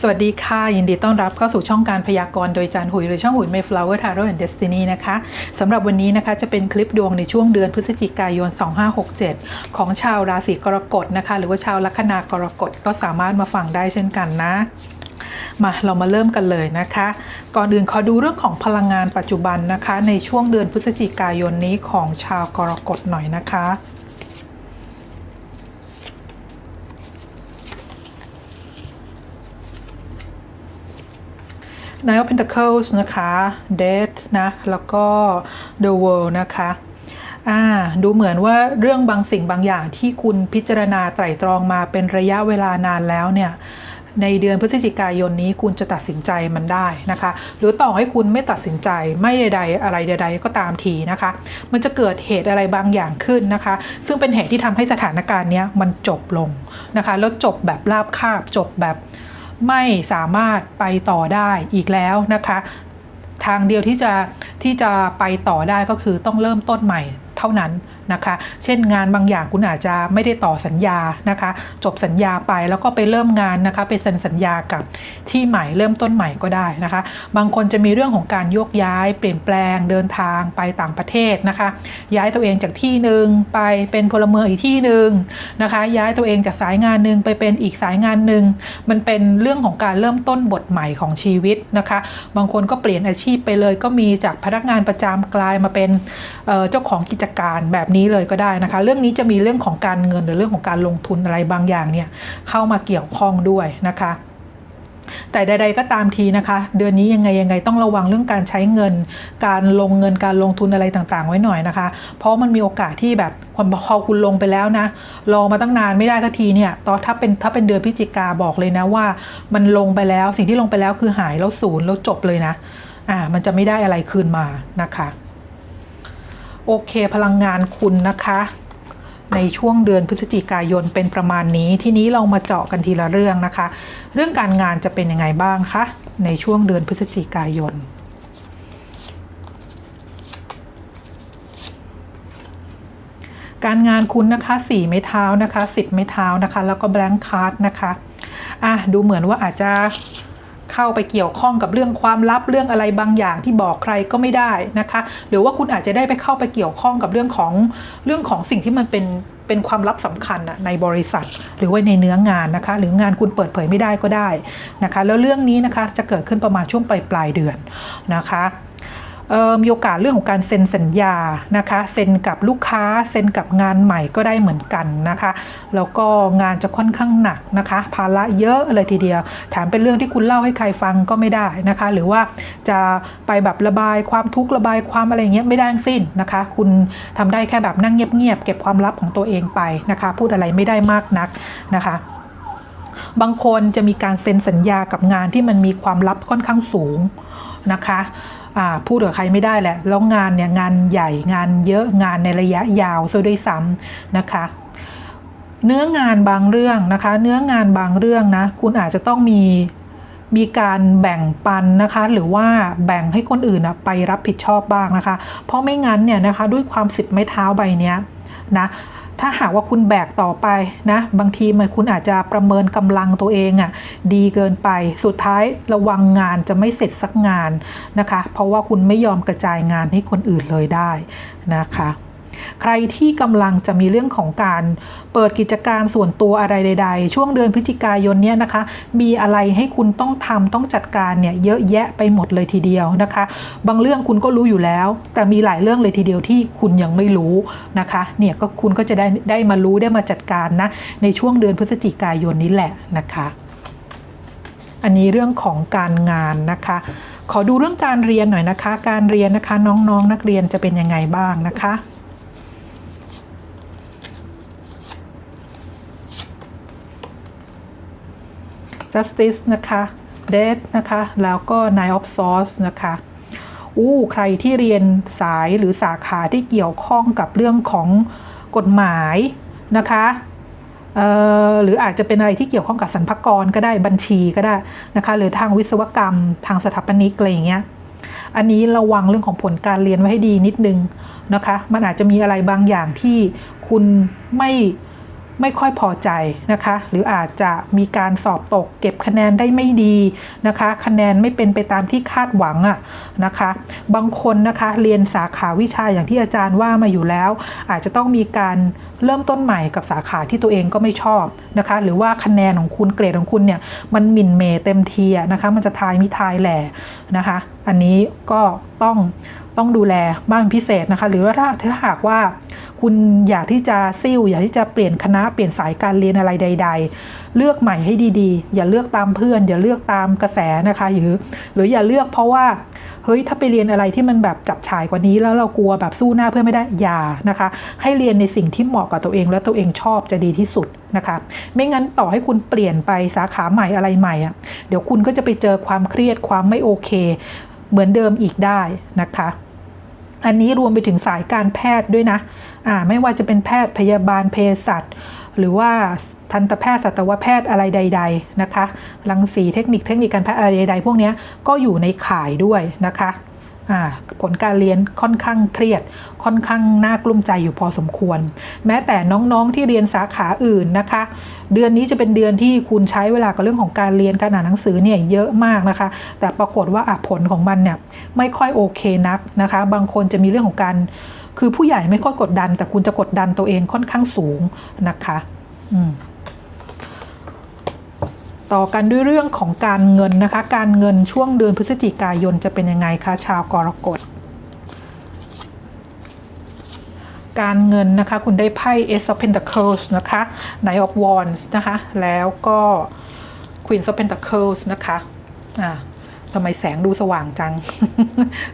สวัสดีค่ะ ยินดีต้อนรับเข้าสู่ช่องการพยากรณ์โดยจานหุยหรือช่องหุย Mayflower Tarot and Destiny นะคะสำหรับวันนี้นะคะจะเป็นคลิปดวงในช่วงเดือนพฤศจิกายน 2567 ของชาวราศีกรกฎนะคะ หรือว่าชาวลัคนากรกฎก็สามารถมาฟังได้เช่นกันนะมาเรามาเริ่มกันเลยนะคะ ก่อนอื่นขอดูเรื่องของพลังงานปัจจุบันนะคะ ในช่วงเดือนพฤศจิกายนนี้ของชาวกรกฎหน่อยนะคะ Nine of Pentacles นะคะ Death นะ แล้วก็ The World นะคะอ่าดูเหมือนว่าเรื่องบางสิ่งบางอย่างที่คุณพิจารณาไตร่ตรองมาเป็นระยะเวลานานแล้วเนี่ยในเดือนพฤศจิกายนนี้คุณจะตัดสินใจมันได้นะคะ หรือต่อให้คุณไม่ตัดสินใจไม่ใด ๆ อะไรใด ๆ ก็ตามทีนะคะ มันจะเกิดเหตุอะไรบางอย่างขึ้นนะคะ ซึ่งเป็นเหตุที่ทำให้สถานการณ์เนี้ยมันจบลงนะคะ แล้วจบแบบราบคาบจบแบบ ไม่สามารถไปต่อได้อีกแล้วนะคะ ทางเดียวที่จะที่จะไปต่อได้ก็คือต้องเริ่มต้นใหม่เท่านั้น นะคะ เช่นงานบางอย่างคุณอาจจะไม่ได้ต่อสัญญานะคะ จบสัญญาไปแล้วก็ไปเริ่มงานนะคะไปเซ็นสัญญากับที่ใหม่เริ่มต้นใหม่ก็ได้นะคะ บางคนจะมีเรื่องของการโยกย้ายเปลี่ยนแปลงเดินทางไปต่างประเทศนะคะ ย้ายตัวเองจากที่หนึ่งไปเป็นพลเมืองอีกที่หนึ่งนะคะ ย้ายตัวเองจากสายงานหนึ่งไปเป็นอีกสายงานหนึ่งมันเป็นเรื่องของการเริ่มต้นบทใหม่ของชีวิตนะคะ บางคนก็เปลี่ยนอาชีพไปเลยก็มีจากพนักงานประจำกลายมาเป็นเจ้าของกิจการแบบนี้เลยก็ได้นะคะ เรื่องนี้จะมีเรื่องของการเงินหรือเรื่องของการลงทุนอะไรบางอย่างเนี่ยเข้ามาเกี่ยวข้องด้วยนะคะแต่ใด ๆ ก็ตามทีนะคะ เดือนนี้ยังไงยังไงต้องระวังเรื่องการใช้เงิน การลงเงินการลงทุนอะไรต่างๆ ไว้หน่อยนะคะ เพราะมันมีโอกาสที่แบบพอคุณลงไปแล้วนะรอมาตั้งนานไม่ได้ทักทีเนี่ยตอนถ้าเป็นถ้าเป็นเดือนพฤศจิกาบอกเลยนะว่า มันลงไปแล้วสิ่งที่ลงไปแล้วคือหายแล้วศูนย์แล้วจบเลยนะอ่ามันจะไม่ได้อะไรคืนมานะคะ โอเคพลังงานคุณนะคะ ในช่วงเดือนพฤศจิกายนเป็นประมาณนี้ ทีนี้เรามาเจาะกันทีละเรื่องนะคะ เรื่องการงานจะเป็นยังไงบ้างคะในช่วงเดือนพฤศจิกายนการงานคุณนะคะ4ไม้เท้านะคะ 10 ไม้เท้านะคะ แล้วก็แบงค์คาร์ดนะคะอะดูเหมือนว่าอาจจะ เข้าไปเกี่ยวข้องกับเรื่องความลับเรื่องอะไรบางอย่างที่บอกใครก็ไม่ได้นะคะ หรือว่าคุณอาจจะได้ไปเข้าไปเกี่ยวข้องกับเรื่องของเรื่องของสิ่งที่มันเป็นเป็นความลับสำคัญน่ะในบริษัท หรือว่าในเนื้องานนะคะ หรืองานคุณเปิดเผยไม่ได้ก็ได้นะคะ แล้วเรื่องนี้นะคะจะเกิดขึ้นประมาณช่วงปลายปลายเดือนนะคะ มีโอกาสเรื่องของการเซ็นสัญญานะคะเซ็นกับลูกค้าเซ็นกับงานใหม่ก็ได้เหมือนกันนะคะแล้วก็งานจะค่อนข้างหนักนะคะ ภาระเยอะเลยทีเดียวแถมเป็นเรื่องที่คุณเล่าให้ใครฟังก็ไม่ได้นะคะ หรือว่าจะไปแบบระบายความทุกข์ระบายความอะไรเงี้ยไม่ได้ทั้งสิ้นนะคะ คุณทำได้แค่แบบนั่งเงียบๆเก็บความลับของตัวเองไปนะคะ พูดอะไรไม่ได้มากนักนะคะบางคนจะมีการเซ็นสัญญากับงานที่มันมีความลับค่อนข้างสูงนะคะ พูดกับใครไม่ได้แหละ แล้วงานเนี่ยงานใหญ่งานเยอะงานในระยะยาวซะด้วยซ้ำนะคะ เนื้องานบางเรื่องนะคะ เนื้องานบางเรื่องนะ คุณอาจจะต้องมีมีการแบ่งปันนะคะ หรือว่าแบ่งให้คนอื่นนะไปรับผิดชอบบ้างนะคะ เพราะไม่งั้นเนี่ยนะคะด้วยความสิบไม้เท้าใบเนี้ยนะ ถ้าหากว่าคุณแบกต่อไปนะบางทีมันคุณอาจจะประเมินกำลังตัวเองอะ่ะดีเกินไปสุดท้ายระวังงานจะไม่เสร็จสักงานนะคะ เพราะว่าคุณไม่ยอมกระจายงานให้คนอื่นเลยได้นะคะ ใครที่กำลังจะมีเรื่องของการเปิดกิจการส่วนตัวอะไรใด ๆ ช่วงเดือนพฤศจิกายนเนี้ยนะคะ มีอะไรให้คุณต้องทำต้องจัดการเนี่ยเยอะแยะไปหมดเลยทีเดียวนะคะ บางเรื่องคุณก็รู้อยู่แล้ว แต่มีหลายเรื่องเลยทีเดียวที่คุณยังไม่รู้นะคะเนี่ยก็คุณก็จะได้ได้มารู้ได้มาจัดการนะในช่วงเดือนพฤศจิกายนนี้แหละนะคะอันนี้เรื่องของการงานนะคะ ขอดูเรื่องการเรียนหน่อยนะคะ การเรียนนะคะน้องๆนนักเรียนจะเป็นยังไงบ้างนะคะ justice นะคะ death นะคะ แล้วก็ nine of swords นะคะอู้ใครที่เรียนสายหรือสาขาที่เกี่ยวข้องกับเรื่องของกฎหมายนะคะหรืออาจจะเป็นอะไรที่เกี่ยวข้องกับสรรพากรก็ได้บัญชีก็ได้นะคะหรือทางวิศวกรรมทางสถาปนิกอะไรอย่างเงี้ยอันนี้ระวังเรื่องของผลการเรียนไว้ให้ดีนิดนึงนะคะ มันอาจจะมีอะไรบางอย่างที่คุณไม่ ไม่ค่อยพอใจนะคะ หรืออาจจะมีการสอบตก เก็บคะแนนได้ไม่ดีนะคะ คะแนนไม่เป็นไปตามที่คาดหวังอะนะคะ บางคนนะคะเรียนสาขาวิชาอย่างที่อาจารย์ว่ามาอยู่แล้ว อาจจะต้องมีการเริ่มต้นใหม่กับสาขาที่ตัวเองก็ไม่ชอบนะคะ หรือว่าคะแนนของคุณเกรดของคุณเนี่ยมันหมิ่นเมย์เต็มทีอะนะคะ มันจะทายมิทายแหล่นะคะ อันนี้ก็ต้องต้องดูแลบ้างพิเศษนะคะ หรือว่าถ้าถ้าหากว่า คุณอยากที่จะซิ่วอยากที่จะเปลี่ยนคณะเปลี่ยนสายการเรียนอะไรใด ๆ เลือกใหม่ให้ดีๆ อย่าเลือกตามเพื่อน อย่าเลือกตามกระแสนะคะหรือหรืออย่าเลือกเพราะว่าเฮ้ยถ้าไปเรียนอะไรที่มันแบบจับฉายกว่านี้แล้วเรากลัวแบบสู้หน้าเพื่อนไม่ได้อย่านะคะ ให้เรียนในสิ่งที่เหมาะกับตัวเอง และตัวเองชอบจะดีที่สุดนะคะ ไม่งั้นต่อให้คุณเปลี่ยนไปสาขาใหม่อะไรใหม่อะเดี๋ยวคุณก็จะไปเจอความเครียดความไม่โอเค เหมือนเดิมอีกได้นะคะ อันนี้รวมไปถึงสายการแพทย์ด้วยนะอ่าไม่ว่าจะเป็นแพทย์พยาบาลเภสัชหรือว่าทันตแพทย์สัตวแพทย์อะไรใด ๆนะคะรังสีเทคนิคเทคนิคการแพทย์อะไรใดๆพวกนี้ก็อยู่ในข่ายด้วยนะคะ ผลการเรียนค่อนข้างเครียด ค่อนข้างน่ากลุ้มใจอยู่พอสมควร แม้แต่น้องๆที่เรียนสาขาอื่นนะคะ เดือนนี้จะเป็นเดือนที่คุณใช้เวลากับเรื่องของการเรียนการอ่านหนังสือเนี่ยเยอะมากนะคะ แต่ปรากฏว่าผลของมันเนี่ยไม่ค่อยโอเคนักนะคะ บางคนจะมีเรื่องของการคือผู้ใหญ่ไม่ค่อยกดดัน แต่คุณจะกดดันตัวเองค่อนข้างสูงนะคะ อืม ต่อกันด้วยเรื่องของการเงินนะคะ การเงินช่วงเดือนพฤศจิกายนจะเป็นยังไงคะชาวกรกฎ การเงินนะคะ คุณได้ไพ่ Ace of Pentacles นะคะ Knight of Wands นะคะ แล้วก็ Queen of Pentacles นะคะอ่าทำไมแสงดูสว่างจัง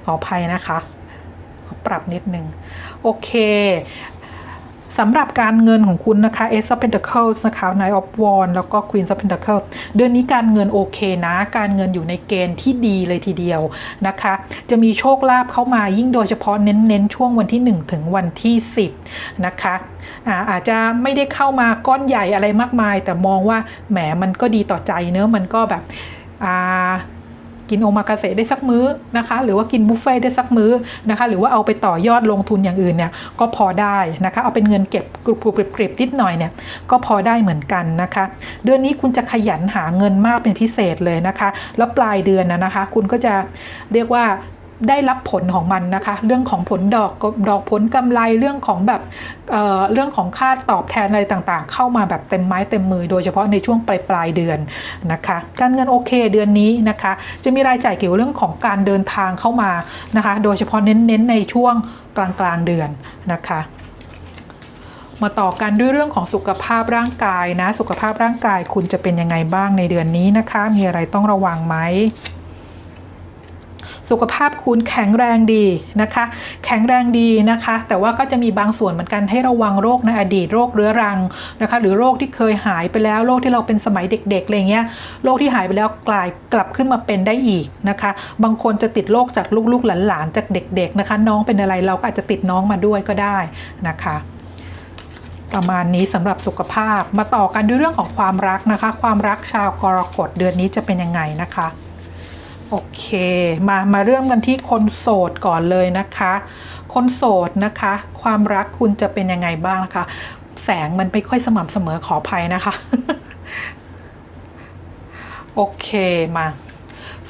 ขออภัยนะคะขอปรับนิดนึง โอเค สำหรับการเงินของคุณนะคะ Ace of Pentacles นะคะ Knight of Wands แล้วก็ Queen of Pentacles เดือนนี้การเงินโอเคนะ การเงินอยู่ในเกณฑ์ที่ดีเลยทีเดียวนะคะ จะมีโชคลาภเข้ามายิ่งโดยเฉพาะเน้นๆ ช่วงวันที่ 1 ถึงวันที่ 10 นะคะอาอาจจะไม่ได้เข้ามาก้อนใหญ่อะไรมากมาย แต่มองว่าแหมมันก็ดีต่อใจเนอะมันก็แบบอ่า กินโอมากาเสะได้สักมื้อนะคะ หรือว่ากินบุฟเฟ่ต์ได้สักมื้อนะคะ หรือว่าเอาไปต่อยอดลงทุนอย่างอื่นเนี่ยก็พอได้นะคะ เอาเป็นเงินเก็บกรุบกริบกริบนิดหน่อยเนี่ยก็พอได้เหมือนกันนะคะ เดือนนี้คุณจะขยันหาเงินมากเป็นพิเศษเลยนะคะ แล้วปลายเดือนนะนะคะ คุณก็จะเรียกว่า ได้รับผลของมันนะคะ เรื่องของผลดอกดอกผลกำไรเรื่องของแบบเเรื่องของค่าตอบแทนอะไรต่างๆ เข้ามาแบบเต็มไม้เต็มมือ โดยเฉพาะในช่วงปลายปลายเดือนนะคะ การเงินโอเคเดือนนี้นะคะ จะมีรายจ่ายเกี่ยวเรื่องของการเดินทางเข้ามานะคะ โดยเฉพาะเน้นๆในช่วงกลางกลางๆเดือนนะคะมาต่อกันด้วยเรื่องของสุขภาพร่างกายนะ สุขภาพร่างกายคุณจะเป็นยังไงบ้างในเดือนนี้นะคะ มีอะไรต้องระวังไหม สุขภาพคุณแข็งแรงดีนะคะ แข็งแรงดีนะคะ แต่ว่าก็จะมีบางส่วนเหมือนกันให้ระวังโรคในอดีตโรคเรื้อรังนะคะ หรือโรคที่เคยหายไปแล้วโรคที่เราเป็นสมัยเด็กๆอะไรเงี้ยโรคที่หายไปแล้วกลายกลับขึ้นมาเป็นได้อีกนะคะ บางคนจะติดโรคจากลูกๆหลานๆจากเด็ก ๆนะคะ น้องเป็นอะไรเราก็อาจจะติดน้องมาด้วยก็ได้นะคะประมาณนี้สำหรับสุขภาพมาต่อกันด้วยเรื่องของความรักนะคะ ความรักชาวกรกฎเดือนนี้จะเป็นยังไงนะคะ โอเค มา มาเริ่มกันที่คนโสดก่อนเลยนะคะ คนโสดนะคะ ความรักคุณจะเป็นยังไงบ้างนะคะ แสงมันไม่ค่อยสม่ำเสมอขออภัยนะคะ โอเค มา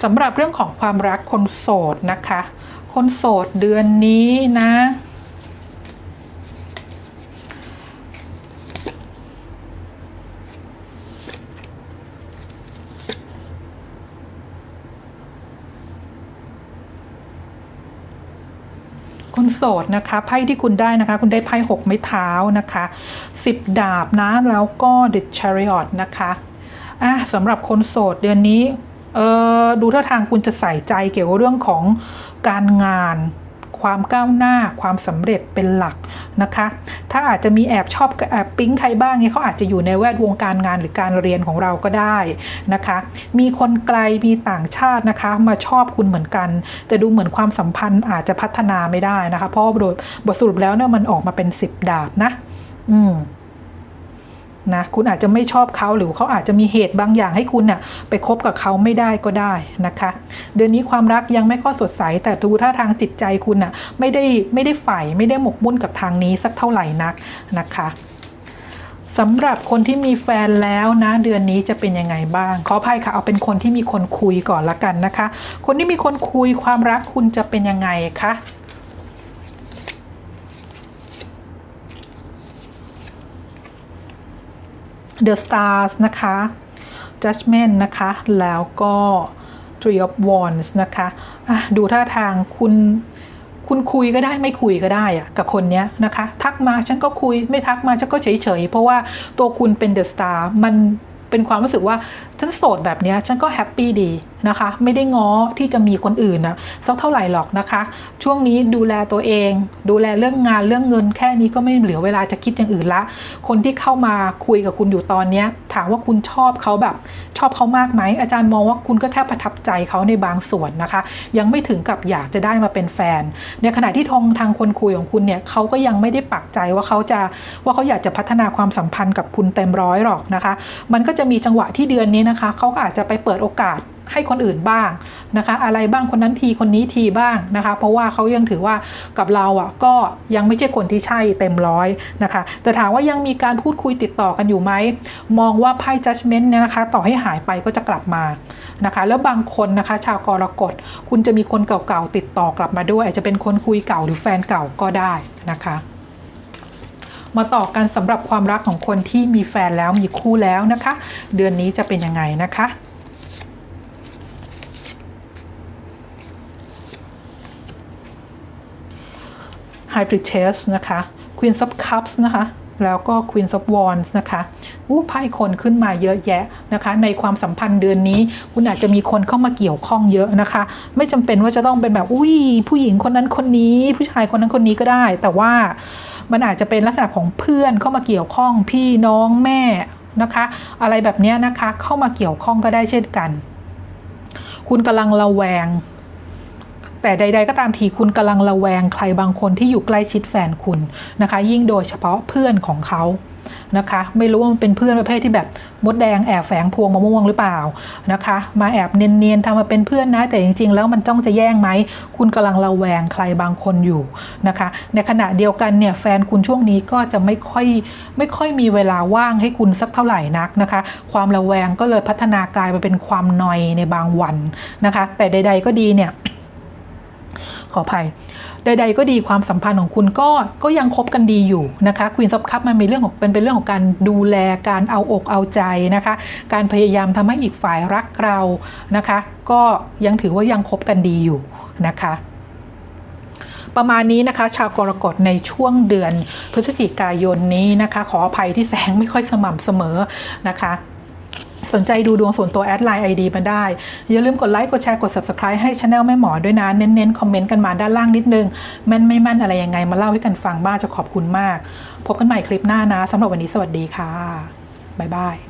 สำหรับเรื่องของความรักคนโสดนะคะ คนโสดเดือนนี้นะ คนโสดนะคะไพ่ที่คุณได้นะคะ คุณได้ไพ่หกไม้เท้านะคะสิบดาบนะแล้วก็ The Chariot นะคะอะสำหรับคนโสดเดือนนี้เออดูท่าทางคุณจะใส่ใจเกี่ยวกับเรื่องของการงาน ความก้าวหน้าความสำเร็จเป็นหลักนะคะ ถ้าอาจจะมีแอบชอบแอบปิ๊งใครบ้างเนี่ยเขาอาจจะอยู่ในแวดวงการงานหรือการเรียนของเราก็ได้นะคะ มีคนไกลมีต่างชาตินะคะ มาชอบคุณเหมือนกัน แต่ดูเหมือนความสัมพันธ์อาจจะพัฒนาไม่ได้นะคะ เพราะโดยบทสรุปแล้วเนี่ยมันออกมาเป็นสิบดาบนะ อืม นะคุณอาจจะไม่ชอบเขาหรือเขาอาจจะมีเหตุบางอย่างให้คุณน่ะไปคบกับเขาไม่ได้ก็ได้นะคะ เดือนนี้ความรักยังไม่ค่อยสดใส แต่ดูท่าทางจิตใจคุณน่ะไม่ได้ไม่ได้ใฝ่ไม่ได้หมกมุ่นกับทางนี้สักเท่าไหร่นักนะคะสำหรับคนที่มีแฟนแล้วนะเดือนนี้จะเป็นยังไงบ้าง ขออภัยค่ะเอาเป็นคนที่มีคนคุยก่อนละกันนะคะ คนที่มีคนคุยความรักคุณจะเป็นยังไงคะ The Stars นะคะ Judgment นะคะ แล้วก็ Three of Wands นะคะะดูท่าทางคุณคุณคุยก็ได้ไม่คุยก็ได้อะกับคนเนี้ยนะคะ ทักมาฉันก็คุยไม่ทักมาฉันก็เฉยเฉยเพราะว่าตัวคุณเป็นเดอะสตาร์มันเป็นความรู้สึกว่า ฉันโสดแบบเนี้ยฉันก็แฮปปี้ดี นะคะ ไม่ได้ง้อที่จะมีคนอื่นนะสักเท่าไหร่หรอกนะคะ ช่วงนี้ดูแลตัวเอง ดูแลเรื่องงานเรื่องเงินแค่นี้ก็ไม่เหลือเวลาจะคิดอย่างอื่นละ คนที่เข้ามาคุยกับคุณอยู่ตอนเนี้ถามว่าคุณชอบเขาแบบ ชอบเขามากไหมอาจารย์มองว่าคุณก็แค่ประทับใจเขาในบางส่วนนะคะ ยังไม่ถึงกับอยากจะได้มาเป็นแฟน ในขณะที่ทองทางคนคุยของคุณเนี่ยเขาก็ยังไม่ได้ปักใจว่าเขาจะว่าเขาอยากจะพัฒนาความสัมพันธ์กับคุณเต็มร้อยหรอกนะคะ มันก็จะมีจังหวะที่เดือนนี้นะคะเขาก็อาจจะไปเปิดโอกาส ให้คนอื่นบ้างนะคะ อะไรบ้างคนนั้นทีคนนี้ทีบ้างนะคะ เพราะว่าเขายังถือว่ากับเราอะก็ยังไม่ใช่คนที่ใช่เต็มร้อยนะคะแต่ถามว่ายังมีการพูดคุยติดต่อกันอยู่ไหมมองว่าไพ่ judgment เนี่ยนะคะ ต่อให้หายไปก็จะกลับมานะคะ แล้วบางคนนะคะ ชาวกรกฎคุณจะมีคนเก่าๆติดต่อกลับมาด้วย อาจจะเป็นคนคุยเก่าหรือแฟนเก่าก็ได้นะคะมาต่อกันสำหรับความรักของคนที่มีแฟนแล้วมีคู่แล้วนะคะ เดือนนี้จะเป็นยังไงนะคะ High p r i e s t e s นะคะ Queen of Cups นะคะ แล้วก็ Queen of Wands นะคะอู้ไพ่คนขึ้นมาเยอะแยะนะคะ ในความสัมพันธ์เดือนนี้ คุณอาจจะมีคนเข้ามาเกี่ยวข้องเยอะนะคะ ไม่จำเป็นว่าจะต้องเป็นแบบอุ้ยผู้หญิงคนนั้นคนนี้ ผู้ชายคนนั้นคนนี้ก็ได้ แต่ว่ามันอาจจะเป็นลักษณะของเพื่อนเข้ามาเกี่ยวข้องพี่น้องแม่นะคะ อะไรแบบนี้นะคะเข้ามาเกี่ยวข้องก็ได้เช่นกัน คุณกำลังระแวง แต่ใด ๆ ก็ตามทีคุณกำลังระแวงใครบางคนที่อยู่ใกล้ชิดแฟนคุณนะคะ ยิ่งโดยเฉพาะเพื่อนของเขานะคะ ไม่รู้ว่ามันเป็นเพื่อนประเภทที่แบบมดแดงแอบแฝงพวงมะม่วงหรือเปล่านะคะ มาแอบเนียนๆทำมาเป็นเพื่อนนะแต่จริง ๆ แล้วมันจ้องจะแย่งไหม คุณกำลังระแวงใครบางคนอยู่นะคะ ในขณะเดียวกันเนี่ยแฟนคุณช่วงนี้ก็จะไม่ค่อยไม่ค่อยมีเวลาว่างให้คุณสักเท่าไหร่นักนะคะ ความระแวงก็เลยพัฒนากลายมาเป็นความนอยในบางวันนะคะ แต่ใด ๆ ก็ดีเนี่ย ขออภัย ใด ๆ ก็ดีความสัมพันธ์ของคุณก็ก็ยังคบกันดีอยู่นะคะควีนซับคัพมันมีเรื่องของเป็นเป็นเรื่องของการดูแลการเอาอกเอาใจนะคะ การพยายามทำให้อีกฝ่ายรักเรานะคะ ก็ยังถือว่ายังคบกันดีอยู่นะคะประมาณนี้นะคะ ชาวกรกฎในช่วงเดือนพฤศจิกายนนี้นะคะ ขออภัยที่แสงไม่ค่อยสม่ำเสมอนะคะ สนใจดูดวงส่วนตัวแอดไลน์ไอดีมาได้ อย่าลืมกดไลค์ กดแชร์ กด Subscribe ให้ช anel แม่หมอด้วยนะ เน้นๆ คอมเมนต์กันมาด้านล่างนิดนึง แม่นไม่แม่นอะไรยังไงมาเล่าให้กันฟังบ้างจะขอบคุณมาก พบกันใหม่คลิปหน้านะสำหรับวันนี้สวัสดีค่ะบ๊ายบาย